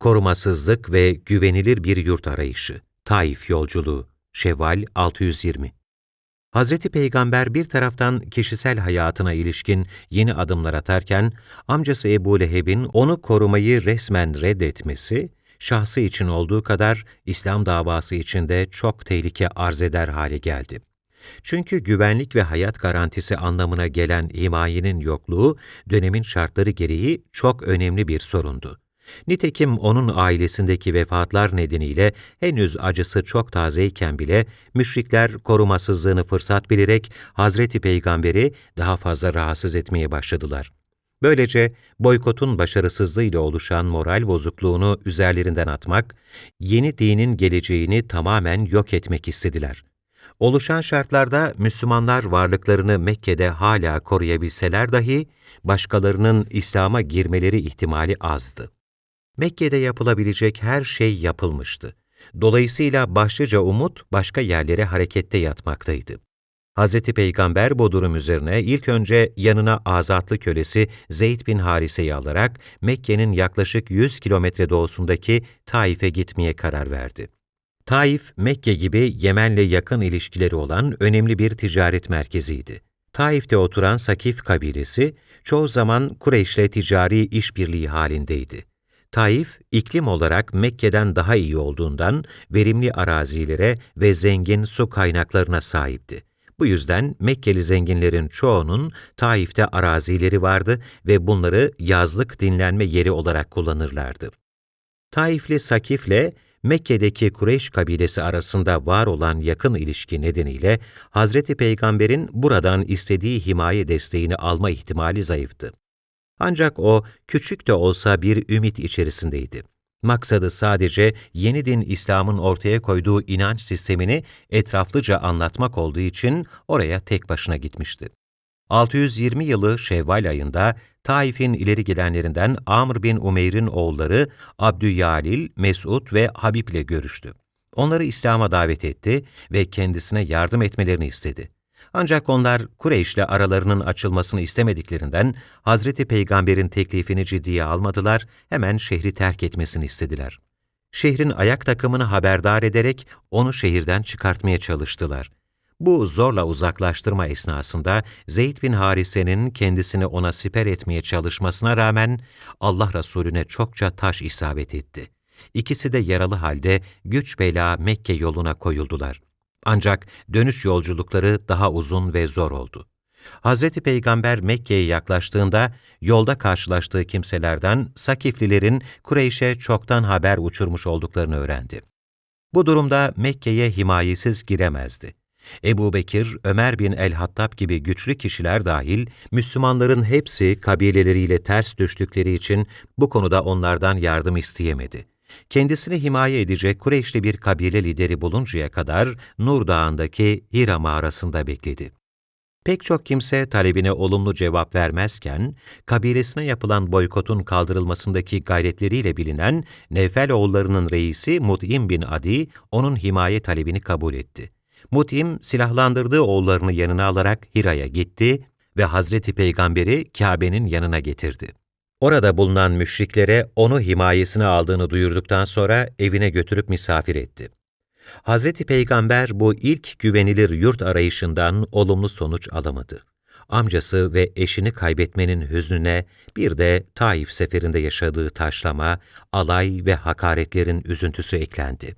Korumasızlık ve güvenilir bir yurt arayışı. Taif yolculuğu. Şevval 620 Hz. Peygamber bir taraftan kişisel hayatına ilişkin yeni adımlar atarken, amcası Ebu Leheb'in onu korumayı resmen reddetmesi, şahsı için olduğu kadar İslam davası için de çok tehlike arz eder hale geldi. Çünkü güvenlik ve hayat garantisi anlamına gelen himayenin yokluğu, dönemin şartları gereği çok önemli bir sorundu. Nitekim onun ailesindeki vefatlar nedeniyle henüz acısı çok tazeyken bile müşrikler korumasızlığını fırsat bilerek Hazreti Peygamber'i daha fazla rahatsız etmeye başladılar. Böylece boykotun başarısızlığıyla oluşan moral bozukluğunu üzerlerinden atmak, yeni dinin geleceğini tamamen yok etmek istediler. Oluşan şartlarda Müslümanlar varlıklarını Mekke'de hala koruyabilseler dahi başkalarının İslam'a girmeleri ihtimali azdı. Mekke'de yapılabilecek her şey yapılmıştı. Dolayısıyla başlıca umut başka yerlere harekette yatmaktaydı. Hz. Peygamber bu durum üzerine ilk önce yanına azatlı kölesi Zeyd bin Harise'yi alarak Mekke'nin yaklaşık 100 kilometre doğusundaki Taif'e gitmeye karar verdi. Taif, Mekke gibi Yemen'le yakın ilişkileri olan önemli bir ticaret merkeziydi. Taif'te oturan Sakif kabilesi, çoğu zaman Kureyş'le ticari işbirliği halindeydi. Taif, iklim olarak Mekke'den daha iyi olduğundan verimli arazilere ve zengin su kaynaklarına sahipti. Bu yüzden Mekkeli zenginlerin çoğunun Taif'te arazileri vardı ve bunları yazlık dinlenme yeri olarak kullanırlardı. Taifli Sakif'le Mekke'deki Kureyş kabilesi arasında var olan yakın ilişki nedeniyle Hazreti Peygamber'in buradan istediği himaye desteğini alma ihtimali zayıftı. Ancak o küçük de olsa bir ümit içerisindeydi. Maksadı sadece yeni din İslam'ın ortaya koyduğu inanç sistemini etraflıca anlatmak olduğu için oraya tek başına gitmişti. 620 yılı Şevval ayında Taif'in ileri gelenlerinden Amr bin Umeyr'in oğulları Abdüyalil, Mesud ve Habib ile görüştü. Onları İslam'a davet etti ve kendisine yardım etmelerini istedi. Ancak onlar Kureyş'le aralarının açılmasını istemediklerinden Hazreti Peygamber'in teklifini ciddiye almadılar, hemen şehri terk etmesini istediler. Şehrin ayak takımını haberdar ederek onu şehirden çıkartmaya çalıştılar. Bu zorla uzaklaştırma esnasında Zeyd bin Harise'nin kendisini ona siper etmeye çalışmasına rağmen Allah Resulüne çokça taş isabet etti. İkisi de yaralı halde güç bela Mekke yoluna koyuldular. Ancak dönüş yolculukları daha uzun ve zor oldu. Hz. Peygamber Mekke'ye yaklaştığında yolda karşılaştığı kimselerden Sakiflilerin Kureyş'e çoktan haber uçurmuş olduklarını öğrendi. Bu durumda Mekke'ye himayesiz giremezdi. Ebu Bekir, Ömer bin el-Hattab gibi güçlü kişiler dahil, Müslümanların hepsi kabileleriyle ters düştükleri için bu konuda onlardan yardım isteyemedi. Kendisini himaye edecek Kureyşli bir kabile lideri buluncaya kadar Nur Dağı'ndaki Hira mağarasında bekledi. Pek çok kimse talebine olumlu cevap vermezken, kabilesine yapılan boykotun kaldırılmasındaki gayretleriyle bilinen Nevfel oğullarının reisi Mut'im bin Adi, onun himaye talebini kabul etti. Mut'im, silahlandırdığı oğullarını yanına alarak Hira'ya gitti ve Hazreti Peygamber'i Kabe'nin yanına getirdi. Orada bulunan müşriklere onu himayesine aldığını duyurduktan sonra evine götürüp misafir etti. Hz. Peygamber bu ilk güvenilir yurt arayışından olumlu sonuç alamadı. Amcası ve eşini kaybetmenin hüznüne bir de Taif seferinde yaşadığı taşlama, alay ve hakaretlerin üzüntüsü eklendi.